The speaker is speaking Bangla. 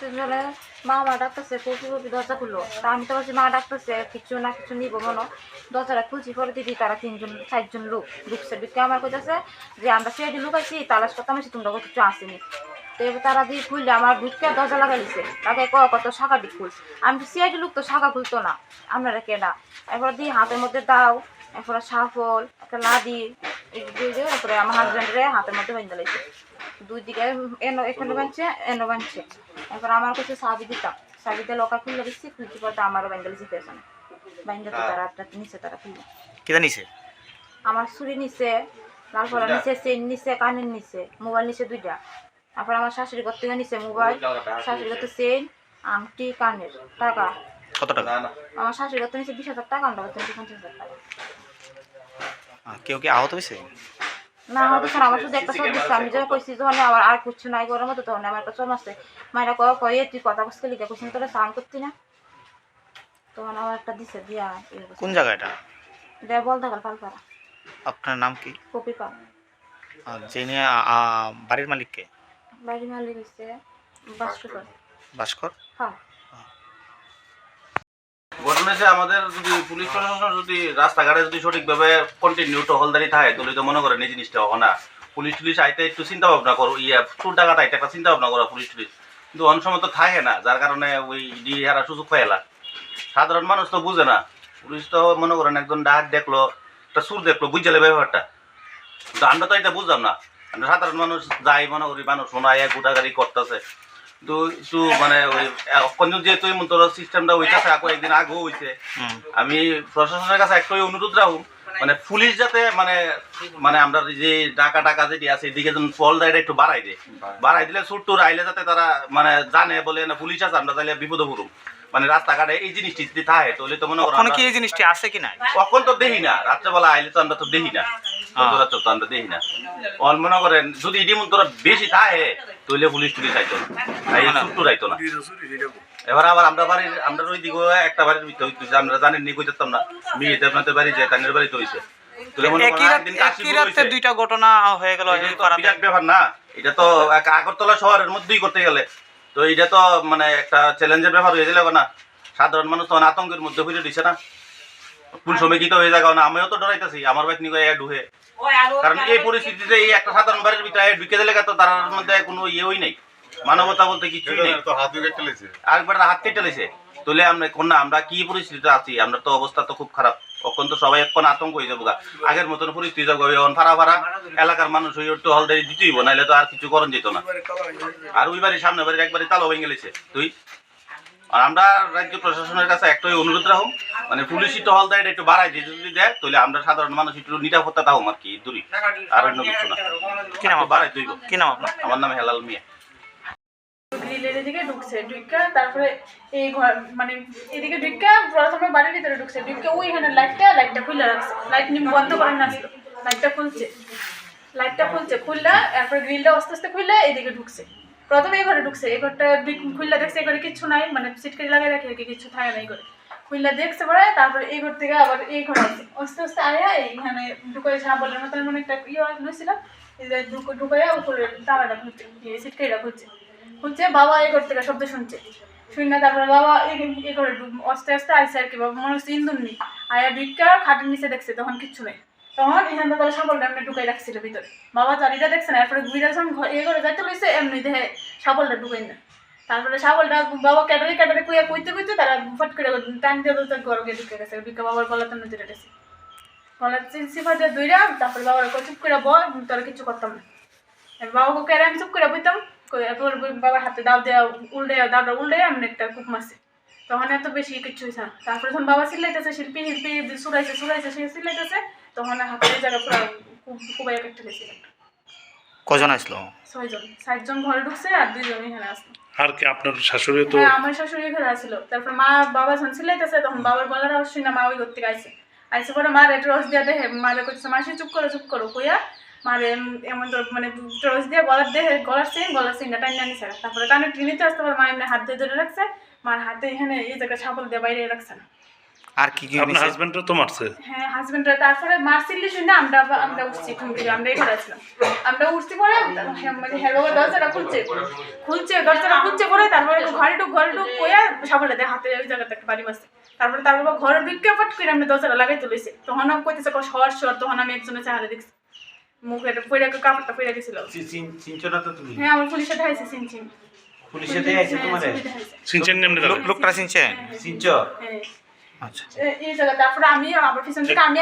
ডাকতে ধরে মা মা ডাকতেছে কপি দরজা খুললো। তা আমি তো ভাবছি মা ডাকতেছে, কিছু না কিছু নিব মনে। দরজাটা খুলছি, পরে দিদি তারা তিনজন, চারজন লোক, ঢুকছে। ঢুকে আমার কইতেছে যে আমরা সিআইডি লুকাইছি, তালাশ করতে আমি তোমরা কিছু আসেনি? তো এবার তারা দিয়ে খুললে, আমার ঢুকে দরজা লাগাই দিছে। তাকে ক কত শাখা দি খুল আমি সিআইডি লোক তো শাখা খুলতো না। আপনারা কেডা? এরপর দিয়ে হাতের মধ্যে দাও, এরপরে সাফল, একটা লাদি তারপরে আমার হাজব্যান্ডরে হাতের মধ্যে বাইন্দা লাইছে। দুই দিকে এনো, এখানে বানছে এনো বানছে এরপর আমার কাছে সাবি দিতাম। সাবি দিয়ে লকার খুলে দিচ্ছি খুলতে পরে আমারও বাইন্দা লিছি পেছনে বাইন্দা তো তারা একটা নিচে তারা খুললো কিতা নিছে? আমার ছুরি নিচে তারপরে নিচে চেন নিচে কানের নিচে মোবাইল নিচে দুইটা। তারপর আমার শাশুড়ি করতে নিচে মোবাইল শাশুড়ি করতে চেন আংটি কানের। টাকা। কত টাকা? আমার শাশুড়ি করতে নিচে বিশ হাজার টাকা আমরা পঞ্চাশ হাজার টাকা। কেউ কি আহত হয়েছে? না আমার শুধু একটা দিচ্ছে। আমি যখন কইছি যখন আমার আর কিছু নাই করার মতো তখন আমার একটা চোর মারছে মায়েরা কয় কয়ে তুই কথা কইতে লিখে কইছিস তোরা সাউন্ড করতি না? তখন আমার একটা দিছে দিয়া কোন জায়গা এটা? দেয় বলতে গেল পালপাড়া। আপনার নাম কি? কপি পাল। যিনি আ- আ- বাড়ির মালিক হচ্ছে ভাস্কর হ্যাঁ। ঘটনা আমাদের যদি পুলিশ প্রশাসন যদি রাস্তাঘাটে যদি সঠিকভাবে কন্টিনিউ টহলদারি থাকে, তাহলে তো মনে করেন এই জিনিসটা হবে না। পুলিশ টুলিশ আইতে একটু চিন্তা ভাবনা করো ইয়ে চুর টাকাটা আইতে একটা চিন্তা ভাবনা করো পুলিশ টুলিশ। কিন্তু অনেক সময় তো থাকে না, যার কারণে ওই ডিহারা সুযোগ পাইলা সাধারণ মানুষ তো বুঝে না। পুলিশ তো মনে করেন একজন ডাক দেখল, একটা সুর দেখল বুঝলে ব্যাপারটা। কিন্তু আমরা তো এটা বুঝলাম না। সাধারণ মানুষ যাই, মনে করি মানুষ শোনায় গুটাগাড়ি করতেছে। তো একটু মানে ওই যেহেতু তোর সিস্টেমটা ওইটাছে আকো একদিন আগেও হইছে আমি প্রশাসনের কাছে একটাই অনুরোধ রাখুন মানে পুলিশ যাতে মানে মানে আমরা যে টাকা টাকা যেটি আছে এদিকে যেন ফল দেয় একটু বাড়াই দেয়। বাড়াই দিলে সুর টুর আইলে যাতে তারা মানে জানে বলে না পুলিশ আছে আমরা তাহলে বিপদে পড়ুম মানে রাস্তাঘাটে এই জিনিসটি যদি থাকে তাহলে তো মনে করো কি এই জিনিসটি আছে কি নাই? কখন তো দেখি না রাত্রেবেলা আইলে তো আমরা তো দেখি না। রাত্রে তো আমরা দেখি না। অল মনে করেন যদি ইডি তোরা বেশি থাকে তাহলে পুলিশ টুলিশ আইতো না। এই আইতো না। এবার আবার আমরা বাড়ির আমরা ওই দিকে একটা বাড়ির ভিতরে আমরা জানেন নি না বাড়ি যায় বাড়িতে হইছে। দুইটা ঘটনা হয়ে গেল বিরাট ব্যাপার না। এটা তো আগরতলা শহরের মধ্যেই করতে গেলে। তো এটা তো মানে একটা চ্যালেঞ্জের ব্যাপার হয়ে গেলে না। সাধারণ মানুষ তখন আতঙ্কের মধ্যে হয়ে দিছে না। কোন সময় হয়ে যাবে না আমিও তো ডরাইতেছি আমার বাইক নিয়ে ঢুকে কারণ এই পরিস্থিতিতে এই একটা সাধারণ বাড়ির ভিতরে ঢুকে দিলে তো তার মধ্যে কোনো ইয়েই নেই মানবতা বলতে কিছুই নেই। তো হাত ধরে চলেছে আরেকবার হাত কেটে লেছে। তুলে আমরা কোন না আমরা কি পরিস্থিতিতে আছি? আমরা তো অবস্থা তো খুব খারাপ। তখন তো সবাই এখন আতঙ্ক হয়ে যাব গা। আগের মতন পরিস্থিতি যাব এখন ফারা ফারা এলাকার মানুষ হয়ে একটু হলদারি দিতেই নাইলে তো আর কিছু করণ যেত না। আর ওই বাড়ির সামনে বাড়ির একবারে তালো ভেঙে গেলেছে তুই? আর আমরা রাজ্য প্রশাসনের কাছে একটাই অনুরোধ রাখুন মানে পুলিশই তো হলদারিটা একটু বাড়াই দিয়ে যদি দেয় তাহলে আমরা সাধারণ মানুষ একটু নিরাপত্তা তাও আর কি দূরই। আর অন্য কিছু না। কি নাম বাড়াই দইব কি নাম আপনার? আমার নাম হেলাল মিয়া। গ্রিলের এদিকে ঢুকছে ঢুকা তারপরে এই ঘর মানে এদিকে ঢুকা প্রথমে বাড়ির ভিতরে ঢুকছে। ঢুকে ওইখানে লাইটটা লাইটটা খুলে রাখছে। লাইট নিম বন্ধ করে না আসলো। লাইটটা খুলছে। লাইটটা খুলছে খুললে তারপরে গ্রিলটা আস্তে আস্তে খুললে এদিকে ঢুকছে। প্রথমে এই ঘরে ঢুকছে এই ঘরটা খুললে দেখছে এই ঘরে কিচ্ছু নাই মানে সিটকারি লাগাই রাখে আর কি কিছু থাকে না এই ঘরে। খুললে দেখছে পরে, তারপরে এই ঘর থেকে আবার এই ঘরে আছে আস্তে আস্তে আয়া এইখানে ঢুকে সাবলের মতন মানে একটা ইয়ে লইছিল ঢুকে উপরে তালাটা খুলছে সিটকারিটা খুলছে। খুলছে, বাবা এই ঘর থেকে শব্দ শুনছে। শুনে তারপরে বাবা এই ঘরে আস্তে আস্তে আইসে আর কি, বাবা মনে হচ্ছে ইন্দুর নেই। আয়া ঢুকা খাটের নিচে দেখছে, তখন কিচ্ছু নেই। তখন এখানে তারা সাবলটা এমনি ঢুকাই রাখছিল ভিতরে। বাবা এটা দেখছে না, এরপরে ঘুরে যখন এই ঘরে যাইতে লইছে, এমনি দেখে সাবলটা ঢুকাই না। তারপরে ছাগলটা বাবা ক্যাটারে ক্যাটারে কুইয়া কইতে কইতে তারা ফট করে টান দিয়ে বলতে ঘরে ঢুকে গেছে। ঢুকে বাবার গলাতে নদী রেটেছে গলা সিফা দিয়ে দুইরা তারপরে বাবার চুপ করে বল তোরা কিছু করতাম না। বাবাকে কেড়ে আমি চুপ করে বইতাম, কই বাবার হাতে দাও দেওয়া উল্টে, দাওটা উল্টে আমি একটা কুক মারছে। তখন এত বেশি কিছু হয়েছে না। তারপরে যখন বাবা সিলাইতেছে শিল্পী শিল্পী সুরাইছে সুরাইছে সে সিলাইতেছে তখন হাতে এই জায়গা পুরো কুবাই কেটে গেছে কজন আসলো? ছয়জন। ষাটজন ঘরে ঢুকছে আর দুইজন এখানে আসলো আর কি আপনার শাশুড়ি তো হ্যাঁ আমার শাশুড়ি আসছিল তারপর মা বাবা যখন তখন বাবার গলার আওয়াজ শুনে মা ওই থেকে আইসে পরে মা রেড রস দিয়া দেখে মারে করছে মাসি চুপ করো চুপ করো কইয়া মারে এমন মানে রস দিয়ে গলার দেহে গলার সিন গলার সিনটা টাইনা নিছে। তারপরে কানে আসতে পারে মা এমনি হাত দিয়ে ধরে রাখছে। মার হাতে এখানে এই জায়গায় ছাগল দিয়ে বাইরে রাখছে না। আর কি কি আপনার? হাজবেন্ডও তো মারছে। হ্যাঁ হাজবেন্ডরা তারপরে মারসিল্লি শুনে আমরা আমরা উঠছি ঘুম থেকে আমরা এই আসলাম আমরা উঠছি পরে হ্যাঁ, মানে হ্যাঁ দরজাটা খুলছে। খুলছে দরজাটা খুলছে পরে তারপরে ঢুক ঘরে ঢুক কইয়া সাবলে দেয় হাতে ওই জায়গাতে একটা বাড়ি মারছে তারপরে তারপর ঘরে ঢুকে ফট করে আমি দরজাটা লাগাই তুলেছে তখন আমি কইতেছে কো সর সর। তখন আমি একজনের চেহারা দেখছি। মুখে পইরা কাপড়টা পইরা গেছিল। চিনছো তো তুমি? হ্যাঁ আমার পুলিশে দেখাইছে চিন চিন। পুলিশে দিয়ে আইছে তোমারে? হ্যাঁ, সিনচেন নেমনে লোকটা চিনছেন? হ্যাঁ, হ্যাঁ। আচ্ছা। এই জায়গা তারপরে আমি আমার পিছন থেকে আমি